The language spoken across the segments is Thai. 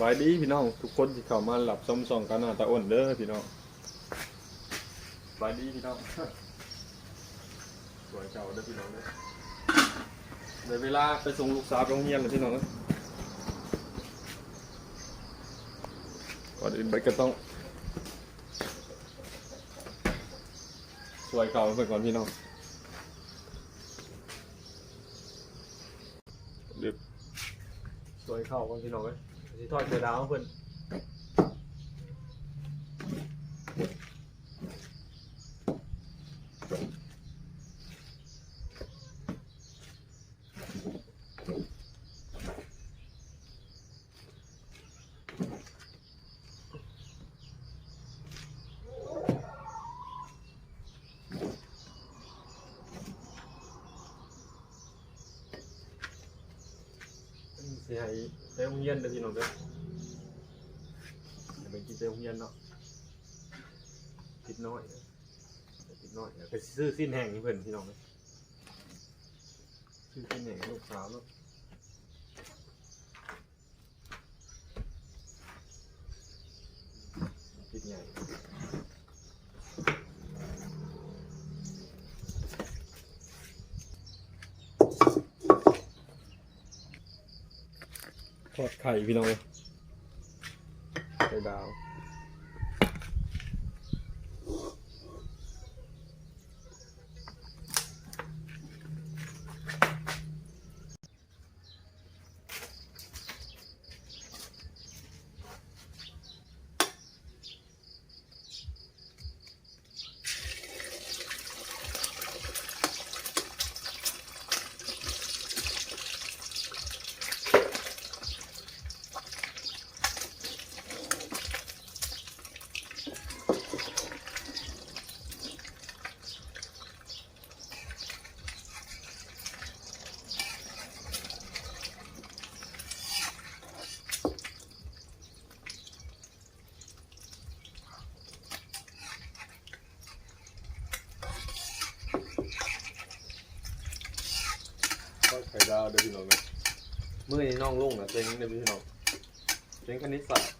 บายดีพี่น้องทุกคนที่เข้ามาหลับชมสองกันหน้าตาอ้นเด้อพี่น้องสบายดีพี่น้องสวยเก่าเด้อพี่น้องเด้อเดี๋ยเวลาไปส่งลูกสาวโรงเรียนเลยพี่น้องก่อนอื่นไปก็ต้องสวยเก่าไปก่อนพี่น้องดึกสวยเข้าก่อนพี่น้องเว้ย สิทอดเสือดาวเพิ่นสิให้ ไปโรงเรียนเด้อพี่น้องเด้อเดี๋ยวไปกินไปโรงเรียนเนาะติดน้อยติดน้อยเดี๋ยวไปซื้อสิ้นแห้งให้เพิ่นพี่น้องเด้อซื้อสิ้นแห่งลูกสาวเนาะติดใหญ่ ทอดไข่พี่น้องเอ้ยไข่ดาว ทอดไข่ดาวเด้อพี่น้องนะเมื่อนี้น้องลุงนะเซ็งเด้อพี่น้องเซ็งคณิตศาสตร์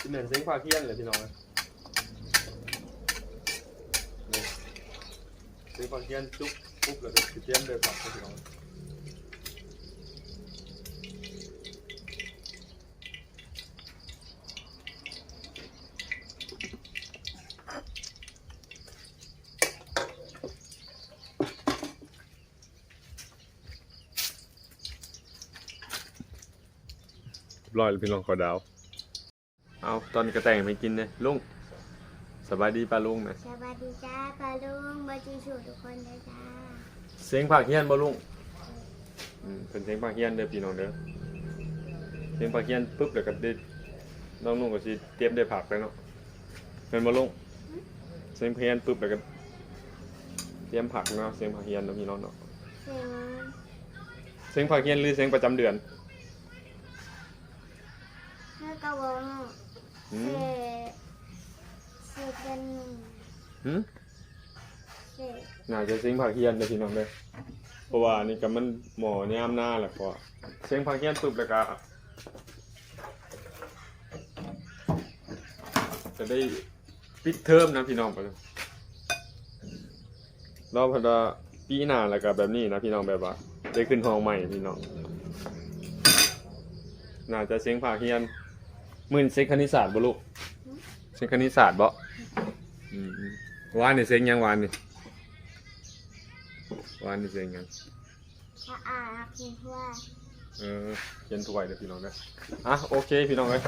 ที่เหมือนเซ็งภาเทียนเลยพี่น้องเอ้ยนี่เซ็งภาเทียนจุ๊บปุ๊บเลยเจ๊งเตรียมเดินผักพี่น้อง รียบร้อยแล้วพี่น้องขอดาว เอาตอนนี้ก็แต่งไม่กินเลยลุงสบายดีป้าลุงไหมสวัสดีจ้าปาลุงมาจีสูทุกคนเลยจ้าเสียงผักเฮียนบ่ลุงอืมเป็นเสียงผักเฮียนเด้อพี่น้องเด้อเสียงผักเฮียนปุ๊บแล้วก็ได้น้องนุ่งก็สิเตรียมได้ผักแล้วเนาะเป็นบ่ลุงเสียงผักเฮียนปุ๊บแล้วก็เตรียมผักเนาะเสียงผักเฮียนเนาะพี่น้องเนาะเสียงเสียงผักเฮียนหรือเสียงประจำเดือน เมื่อกระวงหืเสมเสเป็นหืมเสน่าจะเสียงผักเฮียนเด้อพี่น้องเด้อเพราะว่านี่ก็มันหมอยามหน้าแหละก็เสียงผักเฮียนปุ๊บแล้วก็จะได้ปิดเทอมนะพี่น้องไปเลยรอบพอดาปีหน้าแล้วก็แบบนี้นะพี่น้องแบบว่า ได้ขึ้นห้องใหม่พี่น้องน่าจะเสียงผักเฮียน มื่นเซ็กคณิตศาสตร์บ่ลูกเซ็กคณิตศาสตร์บ่อืมวานนี่เซ็งยังวานนี่วานนี่เซ็งยังสะอาดคิดว่าเออเขียนถ้วยเด้อพี่น้องเด้ออะโอเคพี่น้องเอ้ย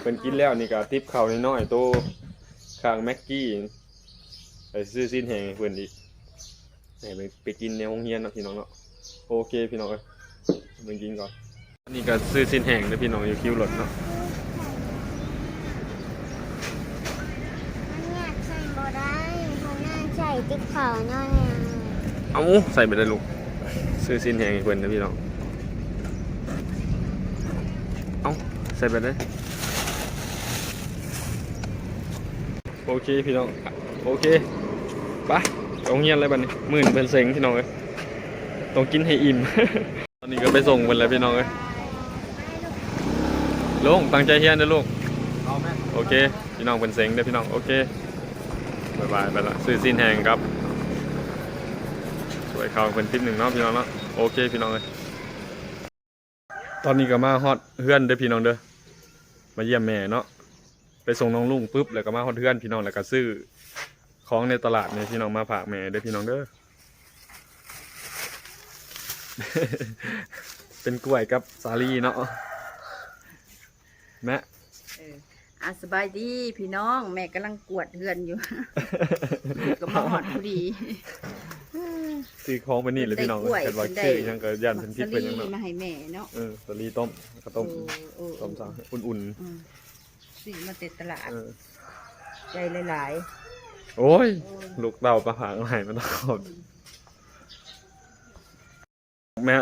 เพิ่นกินแล้วนี่ก็ติปข้าวน้อยๆโตข้างแม็กกี้ไปซื้อสิ้นแหงให้เพิ่นอีกให้ไปไปกินในโรงเรียนเนาะพี่น้องเนาะโอเคพี่น้องเอ้ยมึงกินก่อนอันนี้ก็ซื้อสิ้นแหงเด้อพี่น้องอยู่คิวรถเนาะ มันอยากใส่บ่ได้เขาน่า ใส่ติ๊กเขาหน่อยอะเอาใส่ไปได้ลูก ซื้อสิ้นแหงให้เพิ่นเด้อพี่น้อง เอาใส่ไปได้โอเคพี่น้อง โอเคไปโรงเรียนเลยบัดนี้หมื่นเป็นเซ็งพี่น้องเอ้ยต้องกินให้อิ่ม ตอนนี้ก็ไปส่งเพิ่นแล้วพี่น้องเอ้ยลุงตั้งใจเฮียนเด้อลูกเอาแม่โอเค พี่น้องเป็นเซ็งเด้อพี่น้อง โอเค บายบายไปละซื้อซีนแหงครับ สวยเขาเป็นทิปหนึ่งเนาะพี่น้องเนาะโอเคพี่น้องเลยตอนนี้ก็มาฮอดเฮือนเด้อพี่น้องเด้อมาเยี่ยมแม่เนาะไปส่งน้องลุงปุ๊บแล้วก็มาฮอดเฮือนพี่น้องแล้วก็ซื้อของในตลาดเนี่ยพี่น้องมาฝากแม่เด้อพี่น้องเด้อเป็นกล้วยกับสาลีเนาะแม่ อออาสบายดีพี่น้อง แม่กำลังกวดเฮือนอยู่ ก็มาหอดพอดีซื้อของไปนี่เลยพี่น้องได้กล้วยเห็นว่าได้ชื่อยังก็ยันเป็นพิษเป็นยังมัเนาะมาให้แม่เนาะเออสาลีต้มก็ต้มโอ้โอ้ต้มซะอุ่นอืมซื้อมาเต็ดตลาดๆเออใจหลายโอ้ยๆ โอ้ย ลูกเต่าประหางไหลมันต้องขอบแม่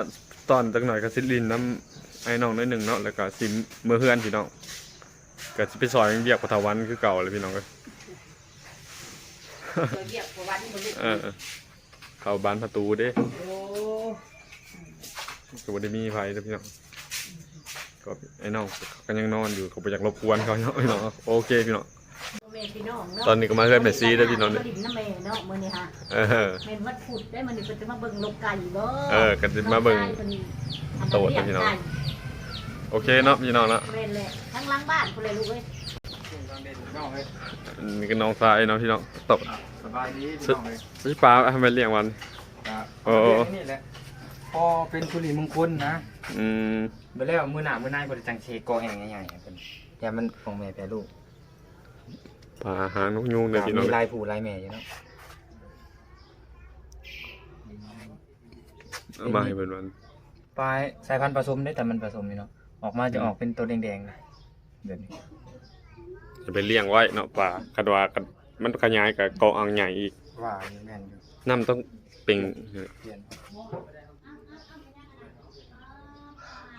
ตอนจักหน่อยก็สิลินน้ำไอ้น้องน้อยหนึ่งเนาะแล้วก็สิเมื่อเฮือนพี่น้อง ก็สิไปซอยเบียกปะทวันคือเก่าเลยพี่น้องเอ้ยตัวเหยียบกว่าวันคนลูกเออเข้าบ้านประตูเด้โอ้ก็บ่ได้มีไฟเด้อพี่น้องก็ไอ้น้องก็ยังนอนอยู่เขาไปอยากรบกวนเขาเนาะพี่น้องโอเคพี่น้องแม่พี่น้องเนาะตอนนี้ก็มาเฮือนแม่ซีเด้อพี่น้องเด้เด้อดินน้ำแม่เนาะมื้อนี้ฮะเออ แม่นวัดผุดได้มื้อนี้เพิ่นจะมาเบิ่งลกไก่บ่เออก็สิมาเบิ่งโตดเด้อพี่น้อง โอเคเนาะพี่น้องเนาะแม่นแหละทั้งหลังบ้านพุ่นเลยลูกเอ้ยทางเด่นน้องเลยนี่ก็น้องทรายเนาะพี่น้องตบสบายดีพี่น้องเลยพี่ปลาทำไมเลี้ยงวัน ครับโอ้เด่นนี่แหละพอเป็นคุรีมงคลนะอืมไปแล้วมือหน้ามือหน้าบริจังเชกอแห่งใหญ่ๆเป็นแต่มันของแม่แปรลูกปลาหางนกยูงเลยพี่น้องมีลายผู้ลายแม่อยู่เนาะเอามาให้เป็นวัน ปลายสายพันธุ์ผสมได้แต่มันผสมนี่เนาะ ออกมาจะออกเป็นตัวแดงๆนะแบบนี้จะไปเลี้ยงไว้เนาะปลาคาดว่ากันมันขยายกับเกาะอ่างใหญ่อีกว่าอยู่แม่นอยู่น้ำต้องเป่งเปลี่ยน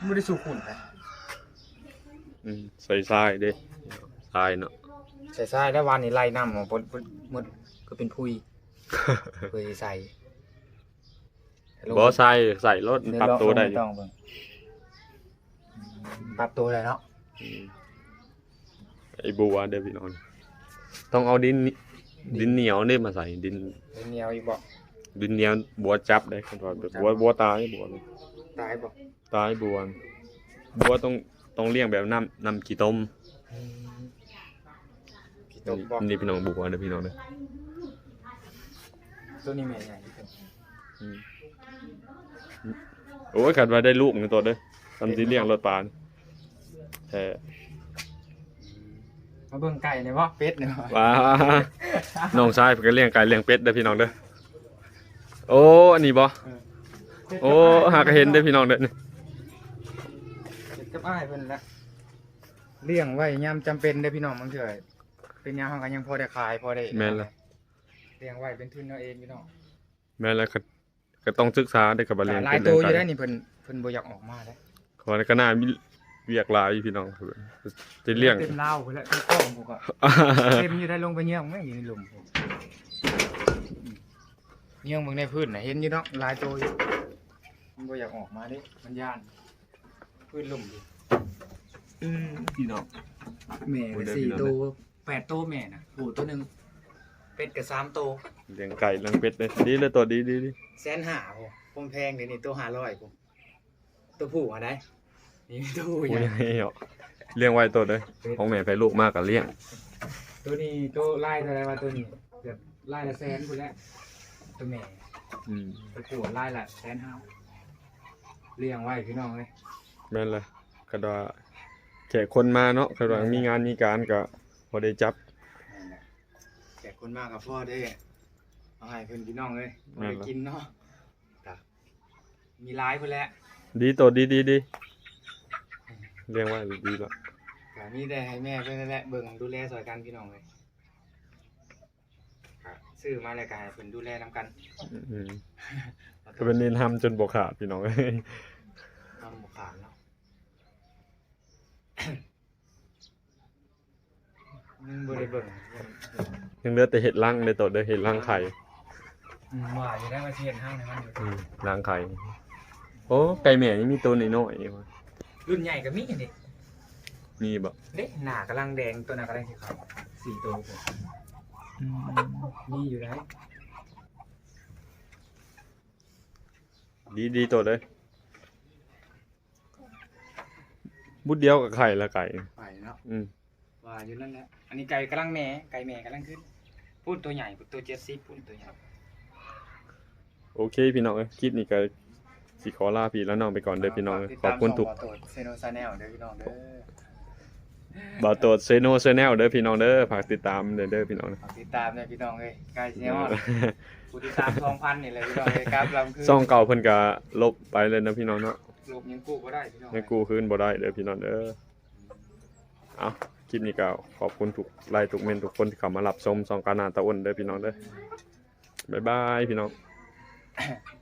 ไม่ได้สู่ขุนนะอืมใส่ทรายเด้ทรายเนาะใส่ทรายได้วานนี่ไล่น้ำของปนหมดก็เป็นพุยเคยใส่บ่ทรายใส่รถปรับตัวได้อม่ยู่ต้องเบิ่ง ปรับตัวเลยเนาะอืมไอ้บัวเด้อพี่น้องต้องเอาดินนิดินเหนียวนี่มาใส่ดินเหนียวอีกบ่ดินเหนียวบัวจับได้คันว่าแบบบัวบัวตายบัวตายบ่ตายบัวบัวต้องต้องเลี้ยงแบบน้ำน้ำกี่ต้มพี่ตบบ่นี่พี่น้องบัวเด้อพี่น้องเด้อตัวนี้แม่ใหญ่ที่สุดอืมโอ้ยขัดว่าได้ลูกในตัวเด้อทำที่เลี้ยงรถปลานี่ แท้มาเบิ่งไก่เนี่ยบ่เป็ดเนี่ยบ่ว้าน้องชายเพิ่นก็เลี้ยงไก่เลี้ยงเป็ดเด้อพี่น้องเด้อโอ้อันนี้บ่โอ้หากเห็นเด้อพี่น้องเด้อนี่เป็ดกับอ้ายเพิ่นละเลี้ยงไว้ยามจำเป็นเด้อพี่น้องบางเทื่อเป็นยามเฮาก็ยังพอได้ขายพอได้แม่นละเลี้ยงไว้เป็นทุนเอาเองพี่น้องแม่นแล้วก็ก็ต้องศึกษาได้อกับว่าเลี้ยงหลาเป็ยดตัเลี้ยงวอยู่ไก่ได้นี่เพิ่นเพิ่นบ่อยากออกมาเด้ขอก็น่ามี เวียกหลายอยู่พี่น้องจะเลี้ยงเต็มลาวพุ่นละเต็มกล้องพุ่นก็เต็มอยู่ได้ลงไปเยี่ยงแม่งอยู่ในหลุมพุ่นเยี่ยงเบิ่งในพื้นน่ะเห็นอยู่เนาะหลายตัวอยู่มันบ่อยากออกมาเด้มันย่านพื้นหลุมอยู่พี่น้องแม่โอ้ก็เดี๋ยวสี่พี่น้องตัวแปดตัวแม่น่ะผูตัวหนึ่งเป็ดกับสามตัวเลี้ยงไก่เลี้ยงเป็ดเลยดีเลยตัวดีดีดีแสนห้าผมผมแพงเดี๋ยวนี้ตัวห้าร้อยผมตัวผู้อะได้ นี่ตู้ยเหรอเลี้ยงไว้ตัวเลยของแม่ไปลูกมากกับเลี้ยง ตัวนี้ตัวไล่ตัวอะไรวะตัวนี้เกือบไล่ละแสนคุณแล้วตัวแม่อืมตัวผู้ไล่ละแสนห้าเลี้ยงไว้พี่น้องเลยแม่นเลยก็ว่าแขกคนมาเนาะก็ว่ามีงานมีการก็พอได้จับแหละแขกคนมากกับพ่อได้เอาให้เพื่อนพี่น้องเลยพอนั่ได้กินเนาะมีร้ายเพื่อนแล้วดีตัวดีดีดี เลี้ยงไว้ดีละก็มีแต่ให้แม่เพื่อนนั่นแหละเบิ่งดูแลสอยกันพี่น้องเลยก็ซื้อมาแล้วก็ให้เพิ่นดูแลนํกันอืมก็เป็นเน้นทำจนบกขาดพี่น้องเอ้ยทำบ่ขาดเนาะมันบ่ได้เบิ่งยังเหลือแต่เห็ดลังในตัวเด้อเห็ดลังไข่อืมว่าอยู่ได้มาเชียนห้างในมันอยู่อืมล้างไข่โอ้ไก่แม่นี่มีตัวน้อยๆวะ รุ่นใหญ่ก็มีอันนี้มีบ่เด็กหนากำลังแดงตัวหนากำลังสีขาวสี่ตัวผมมีอยู่ไหนดีดีตัวเลยบุดเดียวกับไข่ละไก่ ไปเนาะอืมว่าอยู่นั่นแหละอันนี้ไก่กำลังแหน่ไก่แหม่กำลังขึ้นพูดตัวใหญ่พูดตัวเจ็ดสิบพูดตัวใหญ่โอเคพี่น้องเอ้ยคลิปนี้ก็ สิขอลาพี่แล้วน้องไปก่อนเด้อพี่น้องเอ้ยขอบคุณทุกเซโนซาแนลเด้อพี่น้องเด้อบ่าวโตดเซโนเซแนลเด้อพี่น้องเด้อฝากติดตามเด้อเด้อพี่น้องฝากติดตามเลยพี่น้องเอ้ยไก่เซนอลผู้ติดตามสองพันนี่เลยพี่น้องเอ้ยครับลำคือซ่องเก่าเพิ่นก็ลบไปเลยนะพี่น้องเนาะลบยังกู้ก็ได้พี่น้องยังกู้คืนบ่ได้เด้อพี่น้องเด้อเอาคลิปนี้ก็ขอบคุณทุกไลค์ทุกเมนทุกคนที่เข้ามารับชมซ่องกานาตะอ้นเด้อพี่น้องเด้อบ๊ายบายพี่น้องบ